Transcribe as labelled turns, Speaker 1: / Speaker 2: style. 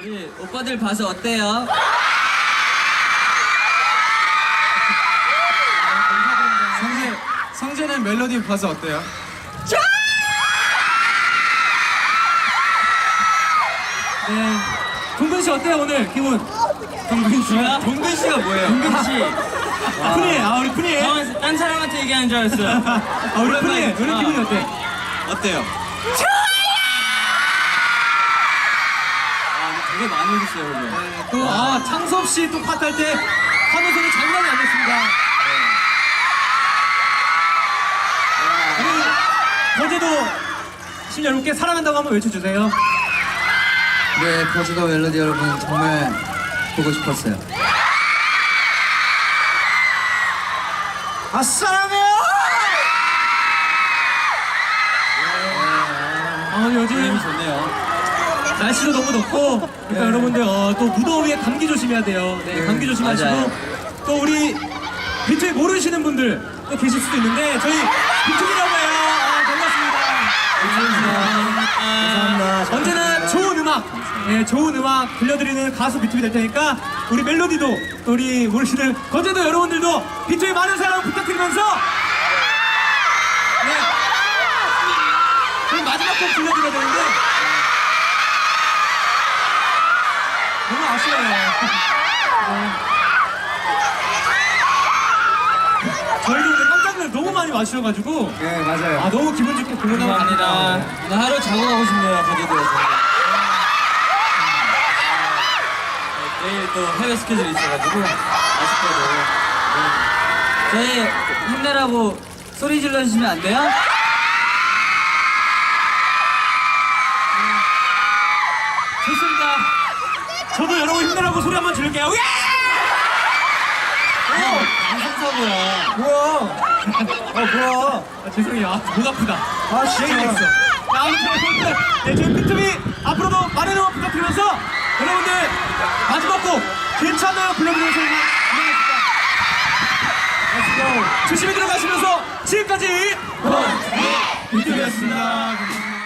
Speaker 1: 우리 오빠들 봐서 어때요?
Speaker 2: 성재 성재는 멜로디 봐서 어때요?
Speaker 3: 네. 동근 씨 어때요 오늘 기분? 동근 씨.
Speaker 1: 뭐야? 동근 씨가 뭐예요? 동근 씨.
Speaker 3: 푸니, 아 우리 푸니.
Speaker 1: 당황해서 딴 사람한테 얘기하는 줄 알았어요.
Speaker 3: 아 우리 푸니. 오늘
Speaker 1: 아.
Speaker 3: 기분이 어때?
Speaker 2: 어때요?
Speaker 1: 되게 많이 오셨어요, 오늘.
Speaker 3: 또아 창섭 씨 또 파트 할때 하면서는 장난이 아니었습니다. 우리 거제도 신 여러분께 사랑한다고 한번 외쳐주세요.
Speaker 4: 네, 거지도 멜로디 여러분 정말 보고 싶었어요.
Speaker 3: 아 사랑해요. 아 요즘
Speaker 1: 좋네요.
Speaker 3: 날씨도 너무 덥고 그러니까 여러분들 어, 또 무더위에 감기 조심해야 돼요. 네,
Speaker 4: 네,
Speaker 3: 감기 조심하시고
Speaker 1: 맞아요.
Speaker 3: 또 우리 비투비 모르시는 분들 또 계실 수도 있는데 저희 비투비라고 해요. 아, 반갑습니다.
Speaker 1: 감사합니다.
Speaker 3: 언제나 좋은 음악, 예, 좋은 음악 들려드리는 가수 비투비 될 테니까 우리 멜로디도 또 우리 모르시는 거제도 여러분들도 비투비 많은 사랑 부탁드리면서 네. 그럼 마지막 곡 들려드려야 되는데 너무 아쉬워요. 네. 저희도 오늘 깜짝 놀라 너무 많이 마셔가지고
Speaker 4: 네, 맞아요.
Speaker 3: 아 너무 기분 좋게 공연하고
Speaker 1: 감사합니다. 나 하루 자고 가고 싶네요, 거제도에서. 내일 또 해외 스케줄이 있어가지고 아쉽게도 네. 저희 힘내라고 소리 질러주시면 안 돼요?
Speaker 3: 좋습니다. 저도 여러분 힘내라고 소리 한번 지를게요. 예!
Speaker 1: 어, 방송사고야.
Speaker 3: 뭐야? 아 뭐야? 아, 죄송해요. 아, 목 아프다. 아 진짜. 자, 아무튼 네, 저희 삐투비 앞으로도 많은 응원 부탁드리면서 여러분들 마지막 곡 괜찮아요 소리만 부탁드립니다. 조심히 들어가시면서 지금까지 삐투비였습니다.